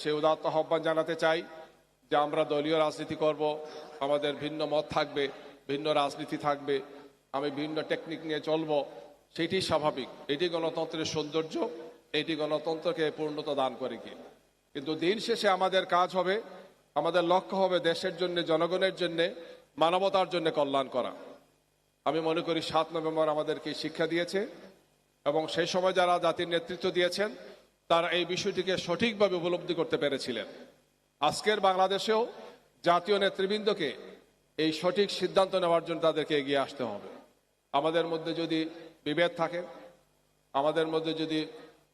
সে উদাত্ত আহ্বান জানাতে চাই যে আমরা দলীয় রাজনীতি করব, আমাদের ভিন্ন মত থাকবে, ভিন্ন রাজনীতি থাকবে, আমি ভিন্ন টেকনিক নিয়ে চলব, সেটি স্বাভাবিক। এটি গণতন্ত্রের সৌন্দর্য, এটি গণতন্ত্রকে পূর্ণতা দান করে গিয়ে কিন্তু দিন শেষে আমাদের কাজ হবে, আমাদের লক্ষ্য হবে দেশের জন্য, জনগণের জন্য, মানবতার জন্য কল্যাণ করা। আমি মনে করি সাত নভেম্বর আমাদেরকে শিক্ষা দিয়েছে এবং সেই সময় যারা জাতির নেতৃত্ব দিয়েছেন তারা এই বিষয়টিকে সঠিকভাবে উপলব্ধি করতে পেরেছিলেন। আজকের বাংলাদেশেও জাতীয় নেতৃবৃন্দকে এই সঠিক সিদ্ধান্ত নেওয়ার জন্য তাদেরকে এগিয়ে আসতে হবে। আমাদের মধ্যে যদি বিভেদ থাকে, আমাদের মধ্যে যদি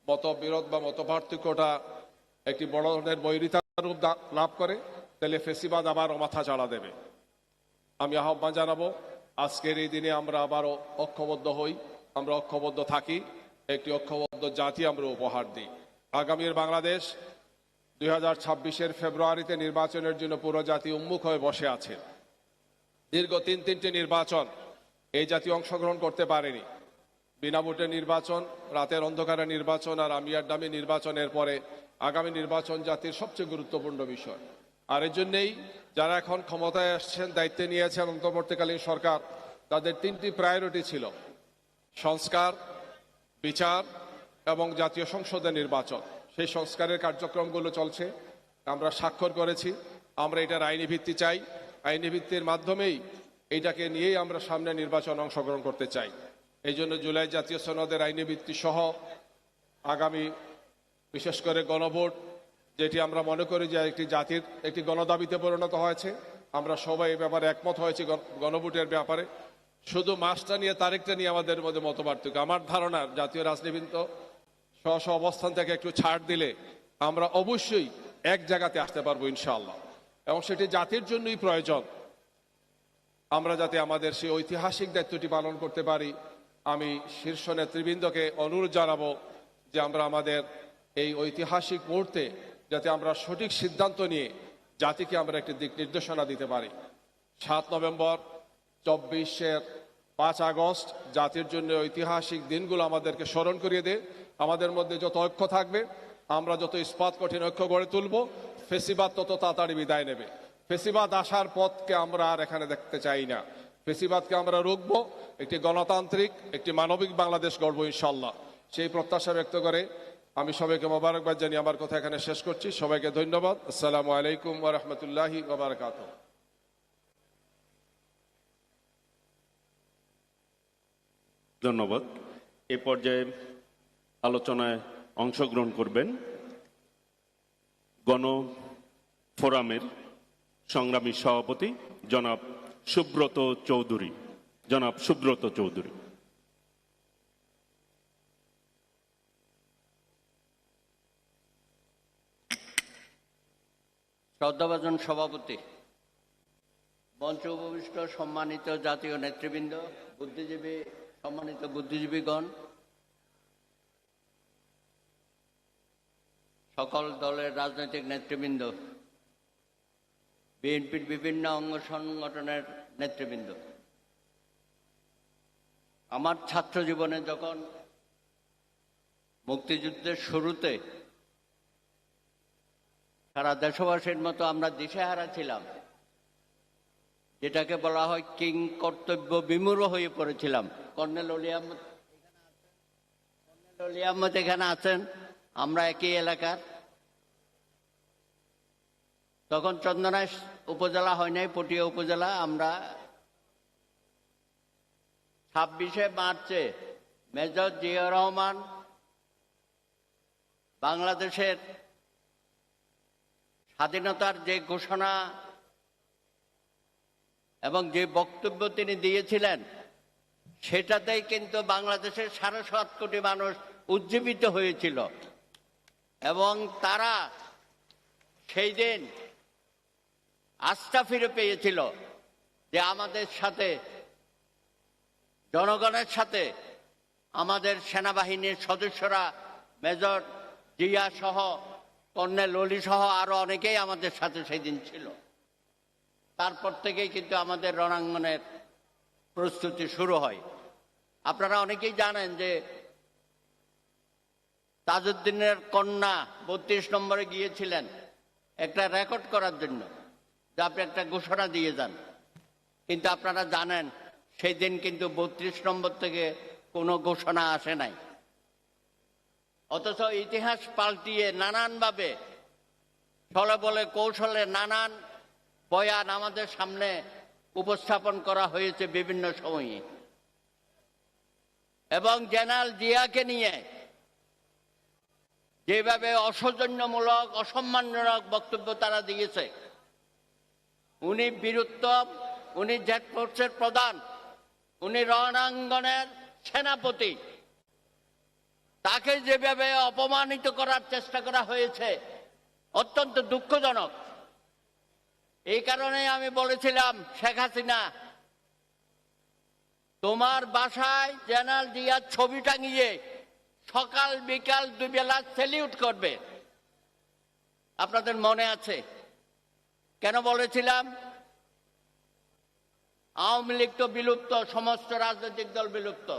মতবিরোধ বা মতপার্থক্যটা একটি বড় ধরনের বৈরিতার রূপ লাভ করে, তাহলে ফেসিবাদ আবার মাথা চাড়া দেবে। আমি আহ্বান জানাব, আজকের এই দিনে আমরা আবারও ঐক্যবদ্ধ হই, আমরা ঐক্যবদ্ধ থাকি, একটি ঐক্যবদ্ধ জাতি আমরা উপহার দিই। আগামীর বাংলাদেশ দুই হাজার ফেব্রুয়ারিতে নির্বাচনের জন্য পুরো জাতি উন্মুখ হয়ে বসে আছে। দীর্ঘ তিন তিনটি নির্বাচন এই জাতি অংশগ্রহণ করতে পারেনি। বিনা ভোটে নির্বাচন, রাতের অন্ধকারে নির্বাচন আর আমিয়ার ডামি নির্বাচনের পরে আগামী নির্বাচন জাতির সবচেয়ে গুরুত্বপূর্ণ বিষয়। আর এর জন্যেই যারা এখন ক্ষমতায় আসছেন, দায়িত্বে নিয়েছেন অন্তর্বর্তীকালীন সরকার, তাদের তিনটি প্রায়োরিটি ছিল। সংস্কার, বিচার এবং জাতীয় সংসদের নির্বাচন। সেই সংস্কারের কার্যক্রমগুলো চলছে। আমরা স্বাক্ষর করেছি। আমরা এটার আইনি ভিত্তি চাই। আইনি ভিত্তির মাধ্যমেই এটাকে নিয়েই আমরা সামনে নির্বাচন অংশগ্রহণ করতে চাই। এই জন্য জুলাই জাতীয় সনদের আইনি ভিত্তি সহ আগামী বিশেষ করে গণভোট, যেটি আমরা মনে করি যে একটি জাতির একটি গণদাবিতে পরিণত হয়েছে, আমরা সবাই এই ব্যাপারে একমত হয়েছি গণ- গণভোটের ব্যাপারে। শুধু মাসটা নিয়ে, তারিখটা নিয়ে আমাদের মধ্যে মতপার্থক্য। আমার ধারণা, জাতীয় রাজনীতিবৃন্দ স্ব অবস্থান থেকে একটু ছাড় দিলে আমরা অবশ্যই এক জায়গাতে আসতে পারব ইনশাআল্লাহ। এবং সেটি জাতির জন্যই প্রয়োজন। আমরা যাতে আমাদের সেই ঐতিহাসিক দায়িত্বটি পালন করতে পারি, আমি শীর্ষ নেতৃবৃন্দকে অনুরোধ জানাব যে আমরা আমাদের এই ঐতিহাসিক মুহূর্তে যাতে আমরা সঠিক সিদ্ধান্ত নিয়ে জাতিকে আমরা একটি দিক নির্দেশনা দিতে পারি। সাত নভেম্বর, চব্বিশের পাঁচ আগস্ট, জাতির জন্য ঐতিহাসিক দিনগুলো আমাদেরকে স্মরণ করিয়ে দে। আমাদের মধ্যে যত ঐক্য থাকবে, আমরা যত ইস্পাত কঠিন ঐক্য গড়ে তুলব, ফেসিবাদ তত তাড়াতাড়ি বিদায় নেবে। ফেসিবাদ আসার পথকে আমরা আর এখানে দেখতে চাই না। ফেসিবাদকে আমরা রুখবো, একটি গণতান্ত্রিক, একটি মানবিক বাংলাদেশ গড়ব ইনশাল্লাহ সেই প্রত্যাশা ব্যক্ত করে আমি সবাইকে মোবারকবাদ জানিয়ে আমার কথা এখানে শেষ করছি। সবাইকে ধন্যবাদ। আসসালামু আলাইকুম ওয়া রাহমাতুল্লাহি ধন্যবাদ। এ পর্যায়ে আলোচনায় অংশগ্রহণ করবেন গণ ফোরামের সংগ্রামী সভাপতি জনাব সুব্রত চৌধুরী। জনাব সুব্রত চৌধুরী। শ্রদ্ধাভাজন সভাপতি, মঞ্চ উপবিষ্ট সম্মানিত জাতীয় নেতৃবৃন্দ, বুদ্ধিজীবী, সম্মানিত বুদ্ধিজীবীগণ সকল দলের রাজনৈতিক নেতৃবৃন্দ, বিএনপির বিভিন্ন অঙ্গ সংগঠনের নেতৃবৃন্দ। আমার ছাত্র জীবনে যখন মুক্তিযুদ্ধের শুরুতে সারা দেশবাসীর মতো আমরা দিশেহারা ছিলাম, যেটাকে বলা হয় কিং কর্তব্য বিমূঢ় হয়ে পড়েছিলাম। কর্নেল অলি কর্নেল অলি এখানে আছেন। আমরা একই এলাকার। তখন চন্দনাই উপজেলা হয় নাই, পটিয়া উপজেলা, আমরা ছাব্বিশে মার্চে মেজর জিয়া রহমান বাংলাদেশের স্বাধীনতার যে ঘোষণা এবং যে বক্তব্য তিনি দিয়েছিলেন, সেটাতেই কিন্তু বাংলাদেশের সাড়ে সাত কোটি মানুষ উজ্জীবিত হয়েছিল। এবং তারা সেই দিন আস্থা ফিরে পেয়েছিল যে আমাদের সাথে, জনগণের সাথে আমাদের সেনাবাহিনীর সদস্যরা, মেজর জিয়া সহ কর্নেল অলি সহ আরও অনেকেই আমাদের সাথে সেই দিন ছিল। তারপর থেকেই কিন্তু আমাদের রণাঙ্গনের প্রস্তুতি শুরু হয়। আপনারা অনেকেই জানেন যে তাজউদ্দিনের কন্যা বত্রিশ নম্বরে গিয়েছিলেন একটা রেকর্ড করার জন্য, যে আপনি একটা ঘোষণা দিয়ে যান। কিন্তু আপনারা জানেন সেই দিন কিন্তু বত্রিশ নম্বর থেকে কোনো ঘোষণা আসে নাই। অথচ ইতিহাস পাল্টিয়ে নানানভাবে ছলে বলে কৌশলে নানান বয়ান আমাদের সামনে উপস্থাপন করা হয়েছে বিভিন্ন সময়ে। এবং জেনারেল জিয়াকে নিয়ে যেভাবে অসৌজন্যমূলক, অসম্মানজনক বক্তব্য তারা দিয়েছে। উনি বীরুত্তম উনি জেট ফোর্সের প্রধান, উনি রণাঙ্গনের সেনাপতি। তাকে যেভাবে অপমানিত করার চেষ্টা করা হয়েছে, অত্যন্ত দুঃখজনক। এই কারণে আমি বলেছিলাম, শেখ হাসিনা, তোমার বাসায় জেনারেল জিয়ার ছবি টাঙিয়ে সকাল, বিকাল দুবেলা সেলিউট করবে। আপনাদের মনে আছে? কেন বলেছিলাম? আওয়ামী লীগ তো বিলুপ্ত, সমস্ত রাজনৈতিক দল বিলুপ্ত।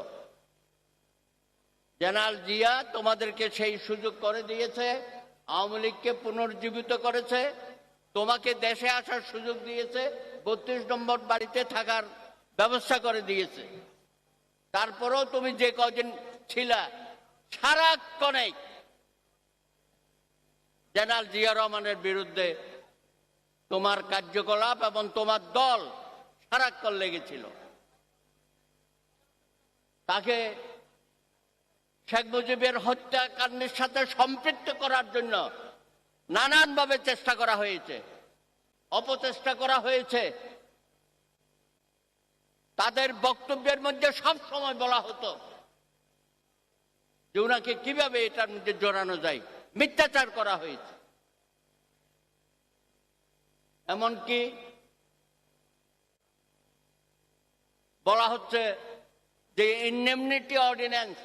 জেনারেল জিয়া তোমাদেরকে সেই সুযোগ করে দিয়েছে, আওয়ামী লীগকে পুনর্জীবিত করেছে, তোমাকে দেশে আসার সুযোগ দিয়েছে, বত্রিশ নম্বর বাড়িতে থাকার ব্যবস্থা করে দিয়েছে। তারপরেও তুমি যে কদিন ছিলা সারাক্ষণে জেনারেল জিয়া রহমানের বিরুদ্ধে তোমার কার্যকলাপ এবং তোমার দল সারাক্ষণ লেগেছিল। তাকে শেখ মুজিবের হত্যাকাণ্ডের সাথে সম্পৃক্ত করার জন্য নানানভাবে চেষ্টা করা হয়েছে, অপচেষ্টা করা হয়েছে। তাদের বক্তব্যের মধ্যে সব সময় বলা হতো যে ওনাকে কীভাবে এটার মধ্যে জড়ানো যায়? মিথ্যাচার করা হয়েছে। এমনকি বলা হচ্ছে যে ইনডেমনিটি অর্ডিন্যান্স,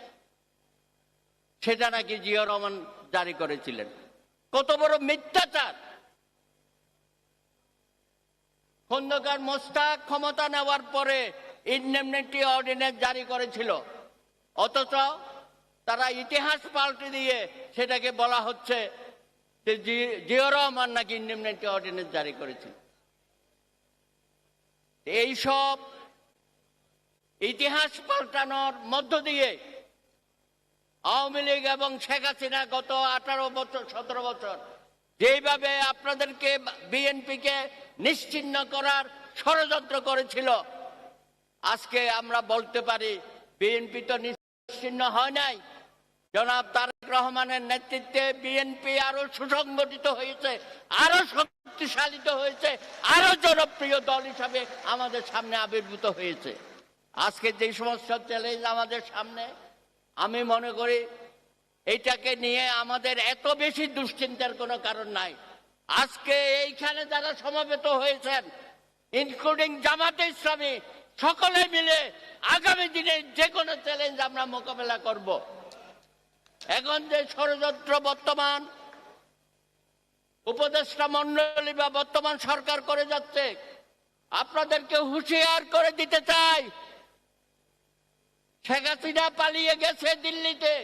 সেটা নাকি জিয়া রহমান জারি করেছিলেন। কত বড় মিথ্যাচার! খন্দকার মোস্তাক ক্ষমতা নেওয়ার পরে ইনডেমনিটি অর্ডিন্যান্স জারি করেছিল। অথচ তারা ইতিহাস পাল্টে দিয়ে সেটাকে বলা হচ্ছে যে জি- জিয়া রহমান নাকি ইনডেমনিটি অর্ডিন্যান্স জারি করেছিল। এইসব ইতিহাস পাল্টানোর মধ্য দিয়ে আওয়ামী লীগ এবং শেখ হাসিনা গত আঠারো বছর, সতেরো বছর যেভাবে আপনাদেরকে বিএনপিকে নিশ্চিহ্ন করার ষড়যন্ত্র করেছিল, আজকে আমরা বলতে পারি বিএনপি তো নিশ্চিহ্ন হয় নাই। জনাব তারেক রহমানের নেতৃত্বে বিএনপি আরও সুসংগঠিত হয়েছে, আরও শক্তিশালিত হয়েছে, আরও জনপ্রিয় দল হিসাবে আমাদের সামনে আবির্ভূত হয়েছে। আজকে যে সমস্ত চ্যালেঞ্জ আমাদের সামনে, আমি মনে করি এইটাকে নিয়ে আমাদের এত বেশি দুশ্চিন্তার কোনো কারণ নাই। আজকে এইখানে যারা সমবেত হয়েছেন ইনক্লুডিং জামাতে ইসলামী, সকলে মিলে আগামী দিনে যে কোনো চ্যালেঞ্জ আমরা মোকাবেলা করব। এখন যে ষড়যন্ত্র বর্তমান, উপদেষ্টা মন্ডলী বা বর্তমান সরকার করে যাচ্ছে, আপনাদেরকে হুঁশিয়ার করে দিতে চাই। শেখ হাসিনা পালিয়ে গেছে দিল্লিতে।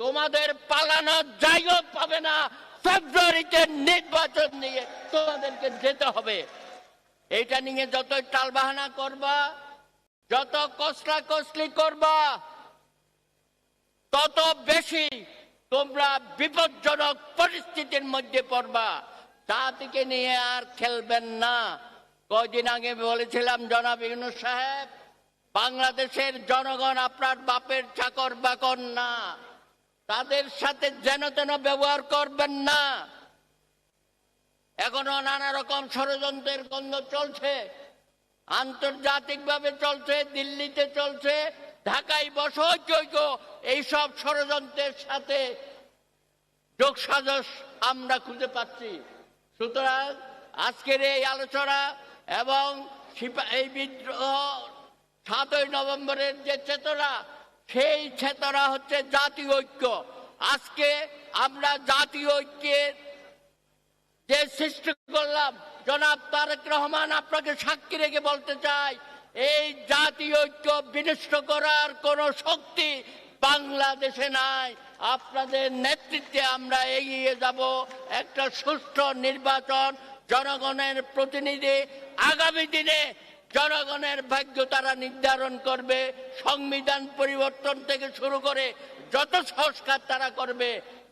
তোমাদের পালানোর জায়গা পাবে না। ফেব্রুয়ারিতে নির্বাচন নিয়ে তোমাদেরকে যেতে হবে। এইটা নিয়ে যত টালবাহানা করবা, যত কসলা কসলি করবা তত বেশি তোমরা বিপজ্জনক পরিস্থিতির মধ্যে পড়বা। তা থেকে নিয়ে আর খেলবেন না। কয়দিন আগে বলেছিলাম, জনাব ইউনুস সাহেব, বাংলাদেশের জনগণ আপনার বাপের চাকর বাকর না। তাদের সাথে যেন তেন ব্যবহার করবেন না। এখনও নানা রকম ষড়যন্ত্রের গন্ধ চলছে। আন্তর্জাতিকভাবে চলছে, দিল্লিতে চলছে। ঢাকায় বসৈক্য এইসব ষড়যন্ত্রের সাথে যোগসাজস আমরা খুঁজে পাচ্ছি। সুতরাং আজকের এই আলোচনা এবং এই বিদ্রোহ সাতই নভেম্বরের যে চেতনা, সেই চেতনা হচ্ছে জাতীয় ঐক্য। আজকে আমরা জাতীয় ঐক্যের যে সৃষ্টি করলাম, জনাব তারেক রহমান আপনাকে সাক্ষী রেখে বলতে চাই এই জাতীয় ঐক্য বিনষ্ট করার কোন শক্তি বাংলাদেশে নাই। আপনাদের নেতৃত্বে আমরা এগিয়ে যাব। একটা সুষ্ঠু নির্বাচন জনগণের প্রতিনিধি আগামী দিনে জনগণের ভাগ্য তারা নির্ধারণ করবে, সংবিধান পরিবর্তন থেকে শুরু করে যত সংস্কার তারা করবে।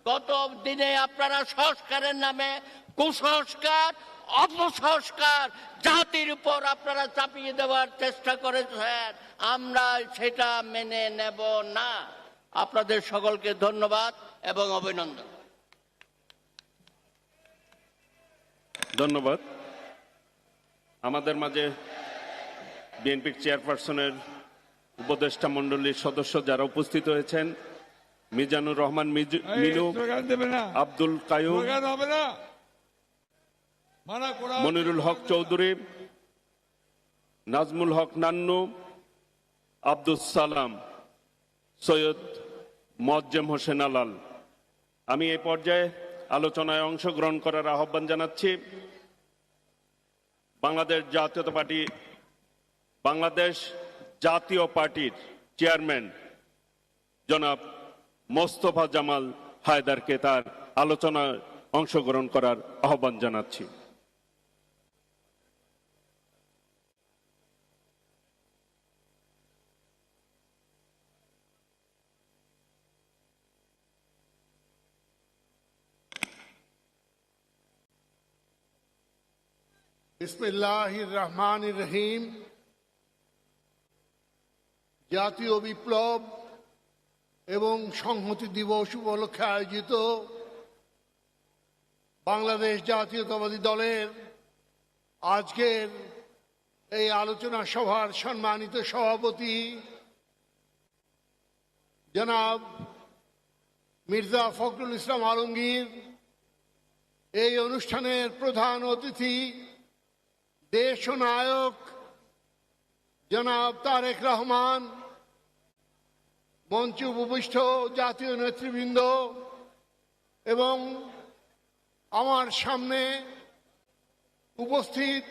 গত দিনে আপনারা সংস্কারের নামে কুসংস্কার অপসংস্কার জাতির উপর আপনারা চাপিয়ে দেওয়ার চেষ্টা করেছেন আমরা সেটা মেনে নেব না। আপনাদের সকলকে ধন্যবাদ এবং অভিনন্দন। ধন্যবাদ। আমাদের মাঝে বিএনপির চেয়ারপারসনের উপদেষ্টা মণ্ডলীর সদস্য যারা উপস্থিত হয়েছেন মিজানুর রহমান মিজু- মিনু না। আব্দুল কায়ুম স্লোগান হবে না মানা করা হচ্ছে, মনিরুল হক। চৌধুরী, নাজমুল হক নান্নু আব্দুল সালাম, সৈয়দ মজ্জেম হোসেন আলাল। আমি এই পর্যায়ে আলোচনায় অংশগ্রহণ করার আহ্বান জানাচ্ছি। বাংলাদেশ জাতীয়তা পার্টি, বাংলাদেশ জাতীয় পার্টির চেয়ারম্যান জনাব মোস্তফা জামাল হায়দারকে তার আলোচনায় অংশগ্রহণ করার আহ্বান জানাচ্ছি। রহমান রহিম। জাতীয় বিপ্লব এবং সংহতি দিবস উপলক্ষে আয়োজিত বাংলাদেশ জাতীয়তাবাদী দলের আজকের এই আলোচনা সভার সম্মানিত সভাপতি জনাব মির্জা ফখরুল ইসলাম আলমগীর। এই অনুষ্ঠানের প্রধান অতিথি দেশ নায়ক জনাব তারেক রহমান, মঞ্চে উপবিষ্ট জাতীয় নেতৃবৃন্দ এবং আমার সামনে উপস্থিত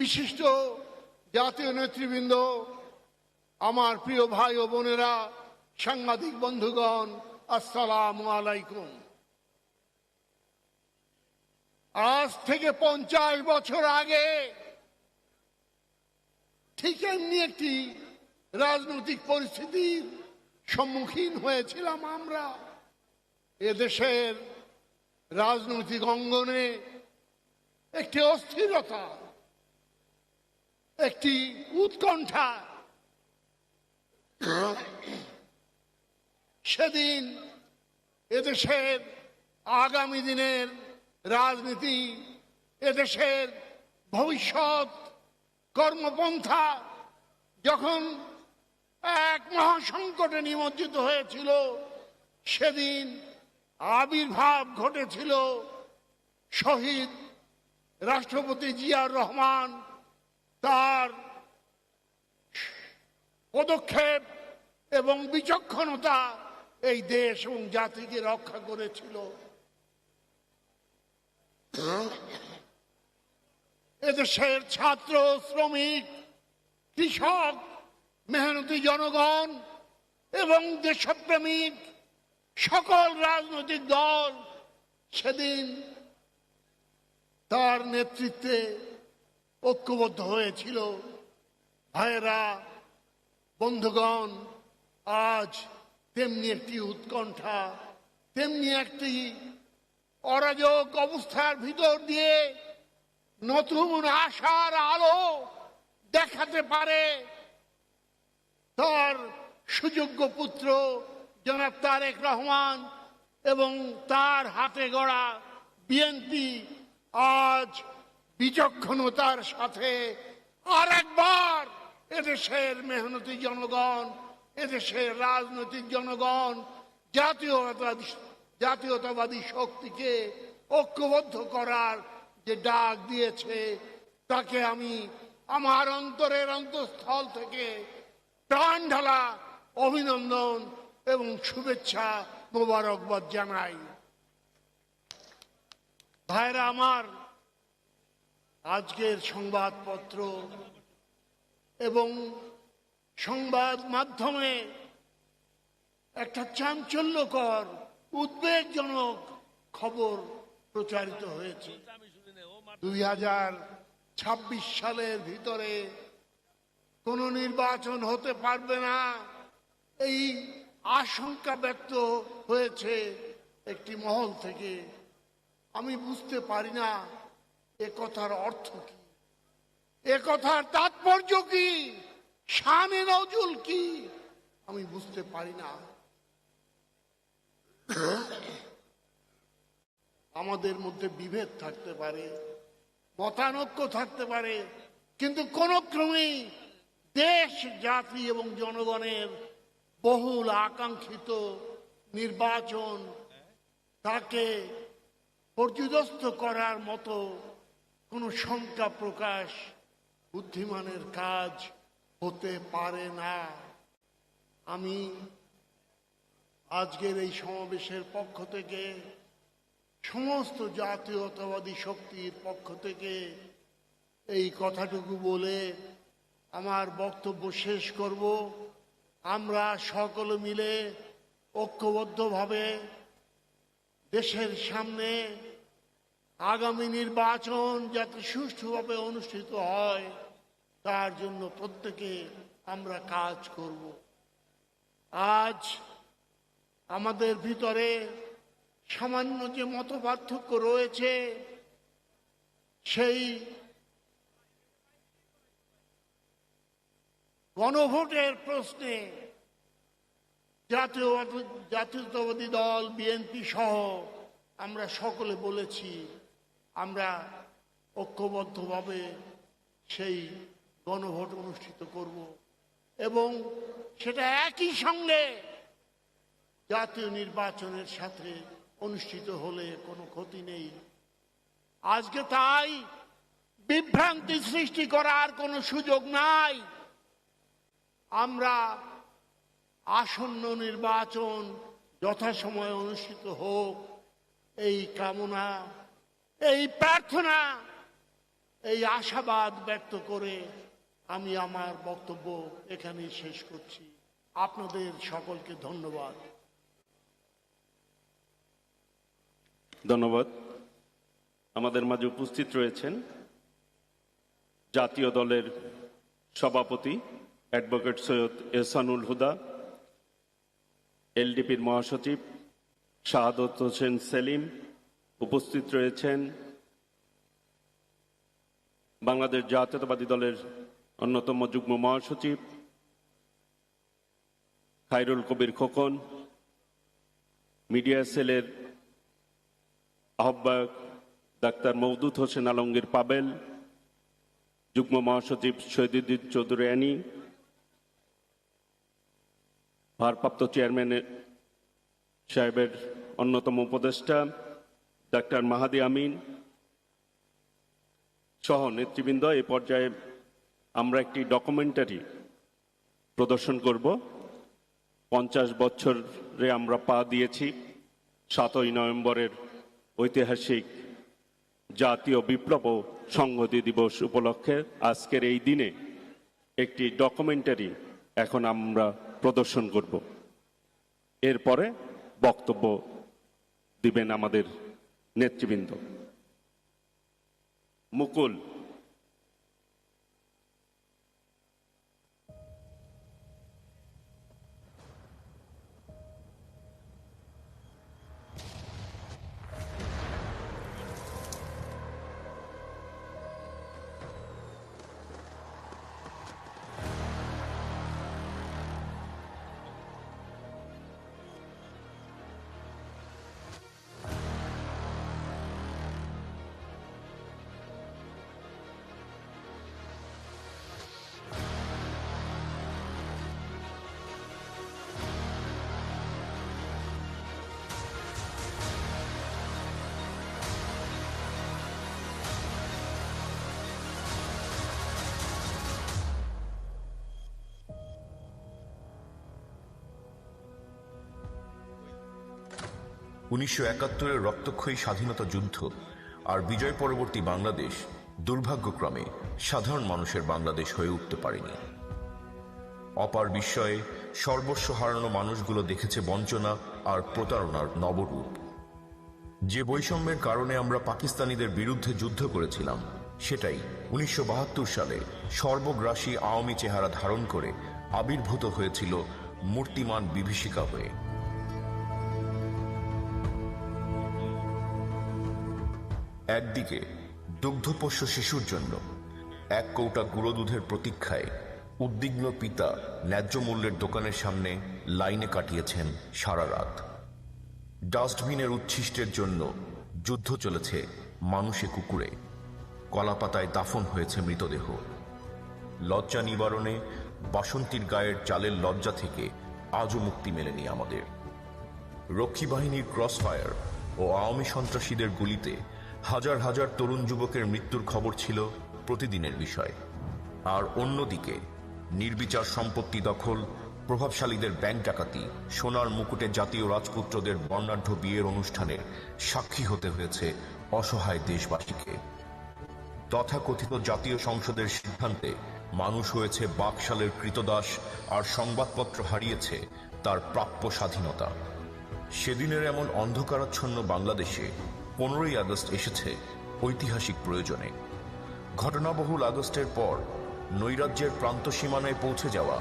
বিশিষ্ট জাতীয় নেতৃবৃন্দ, আমার প্রিয় ভাই ও বোনেরা, সাংবাদিক বন্ধুগণ, আসসালামু আলাইকুম। আজ থেকে পঞ্চাশ বছর আগে ঠিক এমনি একটি রাজনৈতিক পরিস্থিতির সম্মুখীন হয়েছিলাম আমরা। এদেশের রাজনৈতিক অঙ্গনে একটি অস্থিরতা, একটি উৎকণ্ঠা। সেদিন এদেশের আগামী দিনের রাজনীতি, এদেশের ভবিষ্যৎ, কর্মপন্থা, যখন এক মহাসংকটে নিমজ্জিত হয়েছিল, সেদিন আবির্ভাব ঘটেছিল শহীদ রাষ্ট্রপতি জিয়াউর রহমান তার পদক্ষেপ এবং বিচক্ষণতা এই দেশ এবং জাতিকে রক্ষা করেছিল। এদেশের ছাত্র, শ্রমিক, কৃষক, মেহনতি জনগণ এবং দেশপ্রেমিক সকল রাজনৈতিক দল সেদিন তার নেতৃত্বে ঐক্যবদ্ধ হয়েছিল। ভাইয়েরা, বন্ধুগণ, আজ তেমনি একটি উৎকণ্ঠা, তেমনি একটি অরাজক অবস্থার ভিতর দিয়ে নতুন আশার আলো দেখাতে পারে। তার সুযোগ্য পুত্র জনাব তারেক রহমান এবং তার হাতে গড়া বিএনপি আজ বিচক্ষণতার সাথে আর একবার এদেশের মেহনতি জনগণ, এদেশের রাজনৈতিক জনগণ, জাতীয়তাবাদী জাতীয়তাবাদী শক্তিকে ঐক্যবদ্ধ করার যে ডাক দিয়েছে, তাকে আমি আমার অন্তরের অন্তঃস্থল থেকে প্রাণ ঢালা অভিনন্দন এবং শুভেচ্ছা মোবারকবাদ জানাই। ভাইরা আমার, আজকের সংবাদপত্র এবং সংবাদ মাধ্যমে একটা চাঞ্চল্যকর উদ্বেগজনক খবর প্রচারিত হয়েছে। দুই হাজার ছাব্বিশ সালের ভিতরে কোনো নির্বাচন হতে পারবে না, এই আশঙ্কা ব্যক্ত হয়েছে একটি মহল থেকে। আমি বুঝতে পারি না এ কথার অর্থ কি, এ কথার তাৎপর্য কি, শানে নজুল কি, আমি বুঝতে পারি না। আমাদের মধ্যে বিভেদ থাকতে পারে, মতানৈক্য থাকতে পারে, কিন্তু কোন ক্রমেই দেশ, জাতি এবং জনগণের বহুল আকাঙ্ক্ষিত নির্বাচন তাকে পর্যদস্ত করার মতো কোনো শঙ্কা প্রকাশ বুদ্ধিমানের কাজ হতে পারে না। আমি আজকের এই সমাবেশের পক্ষ থেকে সমস্ত জাতীয়তাবাদী শক্তির পক্ষ থেকে এই কথাটুকু বলে আমার বক্তব্য শেষ করব। আমরা সকলে মিলে ঐক্যবদ্ধভাবে দেশের সামনে আগামী নির্বাচন যাতে সুষ্ঠুভাবে অনুষ্ঠিত হয়, তার জন্য প্রত্যেকে আমরা কাজ করব। আজ আমাদের ভিতরে সামান্য যে মত পার্থক্য রয়েছে, সেই গণভোটের প্রশ্নে জাতীয় জাতীয়তাবাদী দল, বিএনপি সহ আমরা সকলে বলেছি, আমরা ঐক্যবদ্ধভাবে সেই গণভোট অনুষ্ঠিত করব এবং সেটা একই সঙ্গে জাতীয় নির্বাচনের সাথে অনুষ্ঠিত হলে কোনো ক্ষতি নেই। আজকে তাই বিভ্রান্তি সৃষ্টি করার কোনো সুযোগ নাই। আমরা আসন্ন নির্বাচন যথাসময়ে অনুষ্ঠিত হোক। এই কামনা, এই প্রার্থনা, এই আশাবাদ ব্যক্ত করে আমি আমার বক্তব্য এখানেই শেষ করছি। আপনাদের সকলকে ধন্যবাদ। ধন্যবাদ। আমাদের মাঝে উপস্থিত রয়েছেন জাতীয় দলের সভাপতি অ্যাডভোকেট সৈয়দ এহসানুল হুদা, এলডিপির মহাসচিব শাহাদত হোসেন সেলিম, উপস্থিত রয়েছেন বাংলাদেশ জাতীয়তাবাদী দলের অন্যতম যুগ্ম মহাসচিব খায়রুল কবির খোকন, মিডিয়া সেলের আহ্বায়ক ডাক্তার মৌদুদ হোসেন আলমগীর পাবেল, যুগ্ম মহাসচিব শহীদুদ্দিন চৌধুরী অ্যানি, ভারপ্রাপ্ত চেয়ারম্যান সাহেবের অন্যতম উপদেষ্টা ডাক্তার মাহাদি আমিন সহ নেতৃবৃন্দ। এ পর্যায়ে আমরা একটি ডকুমেন্টারি প্রদর্শন করব। পঞ্চাশ বছরে আমরা পা দিয়েছি, সাতই নভেম্বরের ঐতিহাসিক জাতীয় বিপ্লব ও সংহতি দিবস উপলক্ষে আজকের এই দিনে একটি ডকুমেন্টারি এখন আমরা প্রদর্শন করব। এরপরে বক্তব্য দিবেন আমাদের নেতৃবৃন্দ। মুকুল উনিশশো একাত্তরের রক্তক্ষয়ী স্বাধীনতা যুদ্ধ আর বিজয় পরবর্তী বাংলাদেশ দুর্ভাগ্যক্রমে সাধারণ মানুষের বাংলাদেশ হয়ে উঠতে পারেনি। অপার বিস্ময়ে সর্বস্ব হারানো মানুষগুলো দেখেছে বঞ্চনা আর প্রতারণার নবরূপ। যে বৈষম্যের কারণে আমরা পাকিস্তানিদের বিরুদ্ধে যুদ্ধ করেছিলাম, সেটাই উনিশশো বাহাত্তর সালে সর্বগ্রাসী আওয়ামী চেহারা ধারণ করে আবির্ভূত হয়েছিল মূর্তিমান বিভীষিকা হয়ে। একদিকে দুগ্ধপোষ্য শিশুর জন্য এক কৌটা গুঁড়ো দুধের প্রতীক্ষায় উদ্বিগ্ন পিতা ন্যায্য মূল্যের দোকানের সামনে লাইনে কাটিয়েছেন সারা রাত। ডাস্টবিনের উচ্ছিষ্টের জন্য যুদ্ধ চলেছে মানুষে কুকুরে। কলাপাতায় দাফন হয়েছে মৃতদেহ। লজ্জা নিবারণে বাসন্তীর গায়ের চালের লজ্জা থেকে আজও মুক্তি মেলেনি আমাদের। রক্ষী বাহিনীর ক্রসফায়ার ও আওয়ামী সন্ত্রাসীদের গুলিতে হাজার হাজার তরুণ যুবকের মৃত্যুর খবর ছিল প্রতিদিনের বিষয়। আর অন্যদিকে, নির্বিচার সম্পত্তি দখল, প্রভাবশালীদের ব্যাংক ডাকাতি, সোনার মুকুটে জাতীয় রাজপুত্রদের বর্ণাঢ্য বিয়ের অনুষ্ঠানের সাক্ষী হতে হয়েছে অসহায় দেশবাসীকে। তথাকথিত জাতীয় সংসদের সিদ্ধান্তে মানুষ হয়েছে বাকশালের কৃতদাস আর সংবাদপত্র হারিয়েছে তার প্রাপ্য স্বাধীনতা। সেদিনের এমন অন্ধকারাচ্ছন্ন বাংলাদেশে পনেরোই আগস্ট এসেছে ঐতিহাসিক প্রয়োজনে। ঘটনাবহুল আগস্টের পর নৈরাজ্যের প্রান্ত সীমানায় পৌঁছে যাওয়া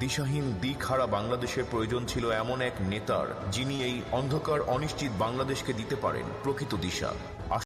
দিশাহীন দিকহারা বাংলাদেশের প্রয়োজন ছিল এমন এক নেতার যিনি এই অন্ধকার অনিশ্চিত বাংলাদেশকে দিতে পারেন প্রকৃত দিশা।